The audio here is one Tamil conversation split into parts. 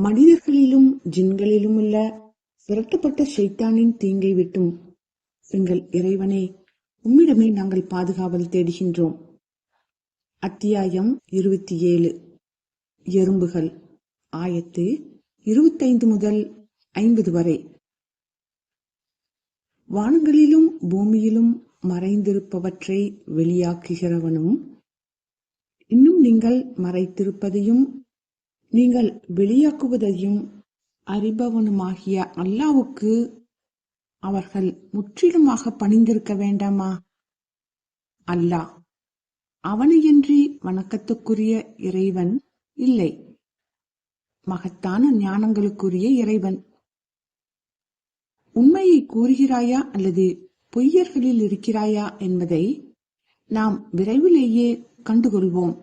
மனிதர்களிலும் ஜின்களிலும் உள்ள விரட்டப்பட்ட ஷைத்தானின் தீங்கை விட்டும் எங்கள் இறைவனே உம்மிடமே நாங்கள் பாதுகாவல் தேடுகின்றோம். அத்தியாயம் இருபத்தி ஏழு. எறும்புகள் ஆயத்து இருபத்தைந்து முதல் ஐம்பது வரை. வானங்களிலும் பூமியிலும் மறைந்திருப்பவற்றை வெளியாக்குகிறவனும் இன்னும் நீங்கள் மறைத்திருப்பதையும் நீங்கள் வெளியாக்குவதையும் அறிபவனுமாகிய அல்லாவுக்கு அவர்கள் முற்றிலுமாக பணிந்திருக்க வேண்டாமா? அல்லாஹ் அவனையின்றி வணக்கத்துக்குரிய இறைவன் இல்லை. மகத்தான ஞானங்களுக்குரிய இறைவன். உண்மையை கூறுகிறாயா அல்லது பொய்யர்களில் இருக்கிறாயா என்பதை நாம் விரைவிலேயே கண்டுகொள்வோம்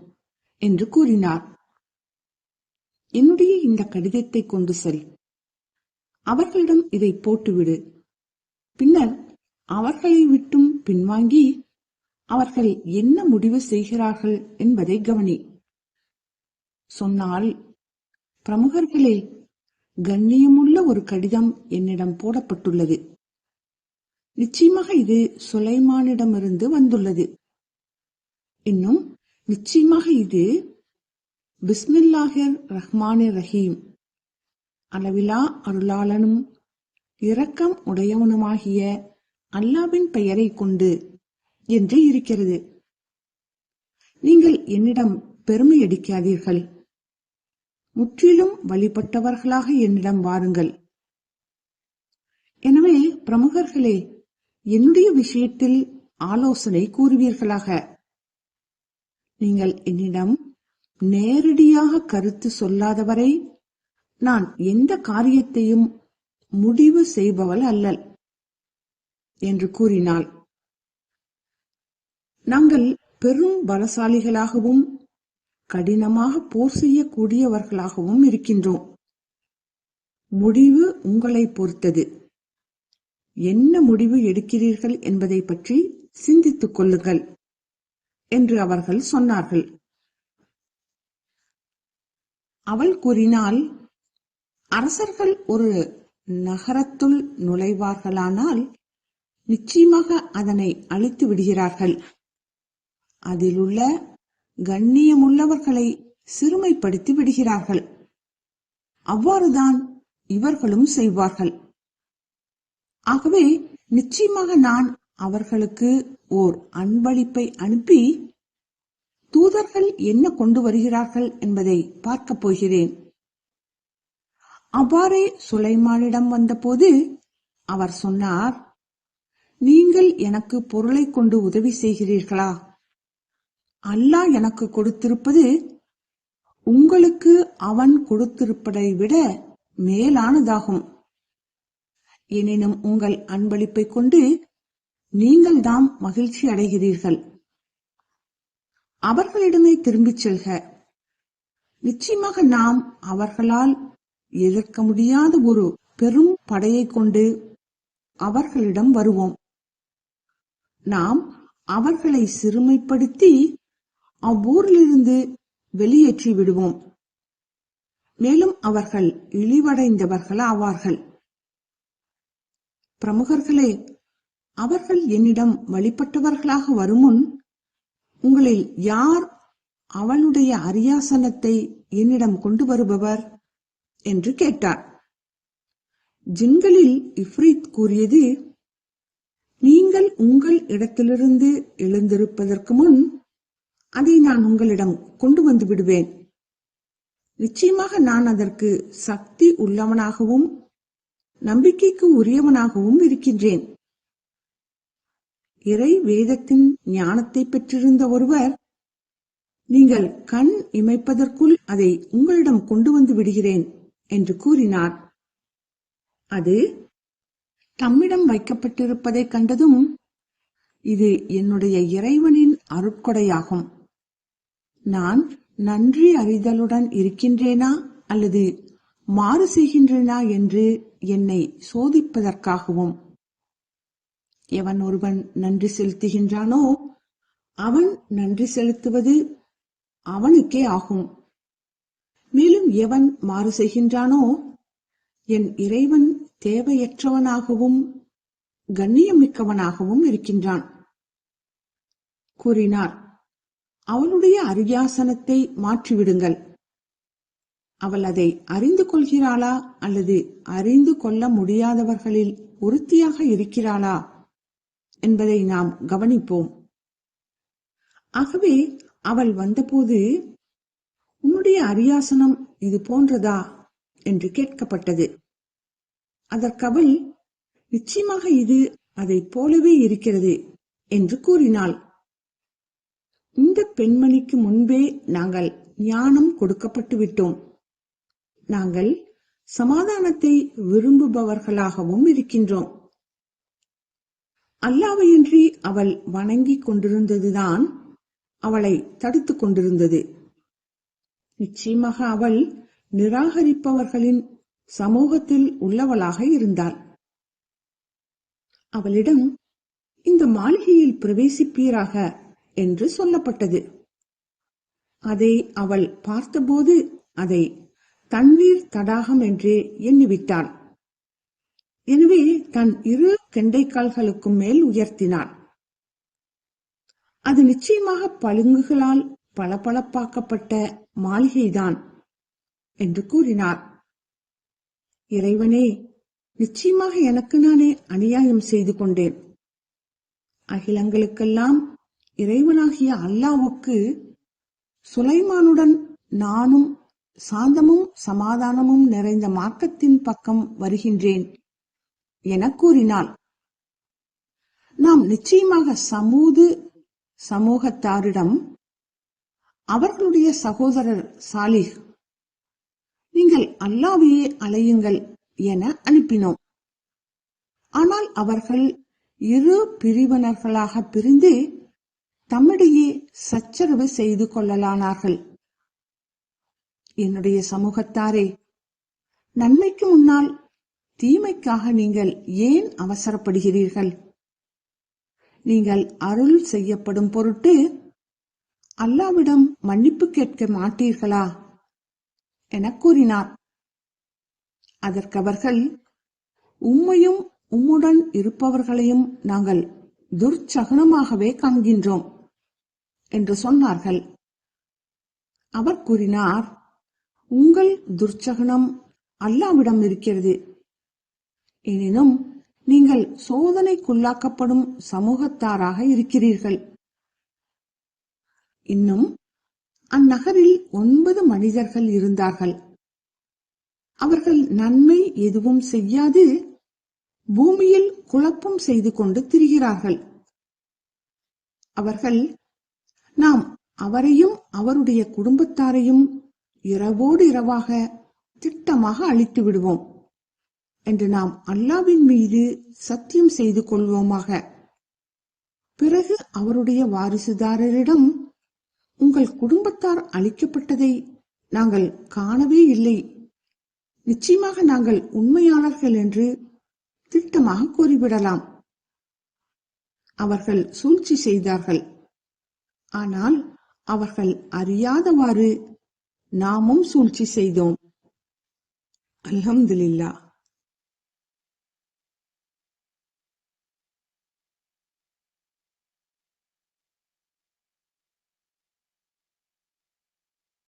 என்று கூறினார். என்னுடைய இந்த கடிதத்தை கொண்டு செல். அவர்களிடம் இதை போட்டுவிடு. பின்னர் அவர்களை விட்டும் பின்வாங்கி அவர்கள் என்ன முடிவு செய்கிறார்கள் என்பதை கவனி. சொன்னால் பிரமுகர்களே கண்ணியமுள்ள ஒரு கடிதம் என்னிடம் போடப்பட்டுள்ளது. நிச்சயமாக இது சுலைமானிடமிருந்து வந்துள்ளது. இன்னும் நிச்சயமாக இது பிஸ்மில்லாஹிர் ரஹ்மானி ரஹீம் அளவிலா அருளாளனும் இரக்கம் உடையவனுமாகிய அல்லாவின் பெயரை கொண்டு என்று இருக்கிறது. நீங்கள் என்னிடம் பெருமை அடிக்காதீர்கள். முற்றிலும் வழிபட்டவர்களாக என்னிடம் வாருங்கள். எனவே பிரமுகர்களே என்னுடைய விஷயத்தில் ஆலோசனை கூறுவீர்களாக? நீங்கள் என்னிடம் நேரடியாக கருத்து சொல்லாதவரை நான் எந்த காரியத்தையும் முடிவு செய்பவள் அல்லல் என்று கூறினாள். நாங்கள் பெரும் பலசாலிகளாகவும் கடினமாக போர் செய்யக்கூடியவர்களாகவும் இருக்கின்றோம். முடிவு உங்களை பொறுத்தது. என்ன முடிவு எடுக்கிறீர்கள் என்பதை பற்றி சிந்தித்துக் கொள்ளுங்கள் என்று அவர்கள் சொன்னார்கள். அவள் கூறினாள் அரசர்கள் ஒரு நகரத்துள் நுழைவார்களானால் நிச்சயமாக அதனை அழித்து விடுகிறார்கள். அதிலுள்ள கண்ணியமுள்ளவர்களை சிறுமைப்படுத்தி விடுகிறார்கள். அவ்வாறுதான் இவர்களும் செய்வார்கள். ஆகவே நிச்சயமாக நான் அவர்களுக்கு ஓர் அன்பளிப்பை அனுப்பி தூதர்கள் என்ன கொண்டு வருகிறார்கள் என்பதை பார்க்கப் போகிறேன். அவ்வாறே சுலைமானிடம் வந்தபோது அவர் சொன்னார் நீங்கள் எனக்கு பொருளை கொண்டு உதவி செய்கிறீர்களா? அல்லாஹ் எனக்கு கொடுத்திருப்பது உங்களுக்கு அவன் கொடுத்திருப்பதை விட மேலானதாகும். எனினும் உங்கள் அன்பளிப்பை கொண்டு நீங்கள்தான் மகிழ்ச்சி அடைகிறீர்கள். அவர்களிடமே திரும்பிச் செல்க. நிச்சயமாக நாம் அவர்களால் எதிர்க்க முடியாத ஒரு பெரும் படையை கொண்டு அவர்களிடம் வருவோம். நாம் அவர்களை சிறுமைப்படுத்தி அவ்வூரிலிருந்து வெளியேற்றி விடுவோம். மேலும் அவர்கள் இழிவடைந்தவர்கள் ஆவார்கள் பிரமுகர்களே அவர்கள் என்னிடம் வழிபட்டவர்களாக வருமுன் உங்களில் யார் அவளுடைய அரியாசனத்தை என்னிடம் கொண்டு வருபவர்? என்று கேட்டார். ஜின்களில் இஃப்ரீத் கூறியது நீங்கள் உங்கள் இடத்திலிருந்து எழுந்திருப்பதற்கு முன் அதை நான் உங்களிடம் கொண்டு வந்து விடுவேன். நிச்சயமாக நான் அதற்கு சக்தி உள்ளவனாகவும் நம்பிக்கைக்கு உரியவனாகவும் இருக்கின்றேன். இறை வேதத்தின் ஞானத்தை பெற்றிருந்த ஒருவர் நீங்கள் கண் இமைப்பதற்குள் அதை உங்களிடம் கொண்டு வந்து விடுகிறேன் என்று கூறினார். அது தம்மிடம் வைக்கப்பட்டிருப்பதைக் கண்டதும் இது என்னுடைய இறைவனின் அருட்கொடையாகும். நான் நன்றி அறிதலுடன் இருக்கின்றேனா அல்லது மாறு செய்கின்றேனா என்று என்னை சோதிப்பதற்காகவும் எவன் ஒருவன் நன்றி செலுத்துகின்றானோ அவன் நன்றி செலுத்துவது அவனுக்கே ஆகும். மேலும் எவன் மாறு செய்கின்றானோ என் இறைவன் தேவையற்றவனாகவும் கண்ணியம் மிக்கவனாகவும் இருக்கின்றான். கூறினார் அவளுடைய அரியாசனத்தை மாற்றிவிடுங்கள். அவள் அதை அறிந்து கொள்கிறாளா அல்லது அறிந்து கொள்ள முடியாதவர்களில் ஒருத்தியாக இருக்கிறாளா? என்பதை நாம் கவனிப்போம். ஆகவே அவள் வந்தபோது உன்னுடைய அரியாசனம் இது போன்றதா? என்று கேட்கப்பட்டது. அதற்கவள் நிச்சயமாக இது அதைப் போலவே இருக்கிறது என்று கூறினாள். இந்த பெண்மணிக்கு முன்பே நாங்கள் ஞானம் கொடுக்கப்பட்டு விட்டோம். நாங்கள் சமாதானத்தை விரும்புபவர்களாகவும் இருக்கின்றோம். அல்லாவையின்றி அவள் வணங்கிக் கொண்டிருந்ததுதான் அவளை தடுத்துக் கொண்டிருந்தது. நிச்சயமாக அவள் நிராகரிப்பவர்களின் சமூகத்தில் உள்ளவளாக இருந்தாள். அவளிடம் இந்த மாளிகையில் பிரவேசிப்பீராக என்று சொல்லப்பட்டது. அதை அவள் பார்த்தபோது அதை தண்ணீர் தடாகம் என்றே எண்ணிவிட்டாள். எனவே தன் இரு கெண்டைக்கால்களுக்கும் மேல் உயர்த்தினான். அது நிச்சயமாக பழுங்குகளால் பளபளப்பாக்கப்பட்ட மாளிகைதான் என்று கூறினார். இறைவனே நிச்சயமாக எனக்கு நானே அநியாயம் செய்து கொண்டேன். அகிலங்களுக்கெல்லாம் இறைவனாகிய அல்லாவுக்கு சுலைமானுடன் நானும் சாந்தமும் சமாதானமும் நிறைந்த மார்க்கத்தின் பக்கம் வருகின்றேன். என கூறினாள். நாம் நிச்சயமாக சமூது சமூகத்தாரிடம் அவர்களுடைய சகோதரர் சாலிஹ் நீங்கள் அல்லாவையே அலையுங்கள் என அனுப்பினோம். ஆனால் அவர்கள் இரு பிரிவினர்களாக பிரிந்து தம்மிடையே சச்சரவு செய்து கொள்ளலானார்கள். என்னுடைய சமூகத்தாரே நன்மைக்கு முன்னால் தீமைக்காக நீங்கள் ஏன் அவசரப்படுகிறீர்கள்? நீங்கள் அருள் செய்யப்படும் பொருட்டு அல்லாவிடம் மன்னிப்பு கேட்க மாட்டீர்களா? என கூறினார். அதற்கவர்கள் உம்மையும் உம்முடன் இருப்பவர்களையும் நாங்கள் துர்ச்சகனமாகவே காண்கின்றோம் என்று சொன்னார்கள். அவர் கூறினார் உங்கள் துர்ச்சகனம் அல்லாவிடம் இருக்கிறது. எனினும் நீங்கள் சோதனைக்குள்ளாக்கப்படும் சமூகத்தாராக இருக்கிறீர்கள். இன்னும் அந்நகரில் ஒன்பது மனிதர்கள் இருந்தார்கள். அவர்கள் நன்மை எதுவும் செய்யாது பூமியில் குழப்பம் செய்து கொண்டு திரிகிறார்கள். அவர்கள் நாம் அவரையும் அவருடைய குடும்பத்தாரையும் இரவோடு இரவாக திட்டமாக அழித்து விடுவோம். என்று நாம் அல்லாவின் மீது சத்தியம் செய்து கொள்வோமாக. பிறகு அவருடைய வாரிசுதாரரிடம் உங்கள் குடும்பத்தார் அளிக்கப்பட்டதை நாங்கள் காணவே இல்லை. நிச்சயமாக நாங்கள் உண்மையாளர்கள் என்று திட்டமாக கூறிவிடலாம். அவர்கள் சூழ்ச்சி செய்தார்கள். ஆனால் அவர்கள் அறியாதவாறு நாமும் சூழ்ச்சி செய்தோம். அல்ஹம்துலில்லாஹ்.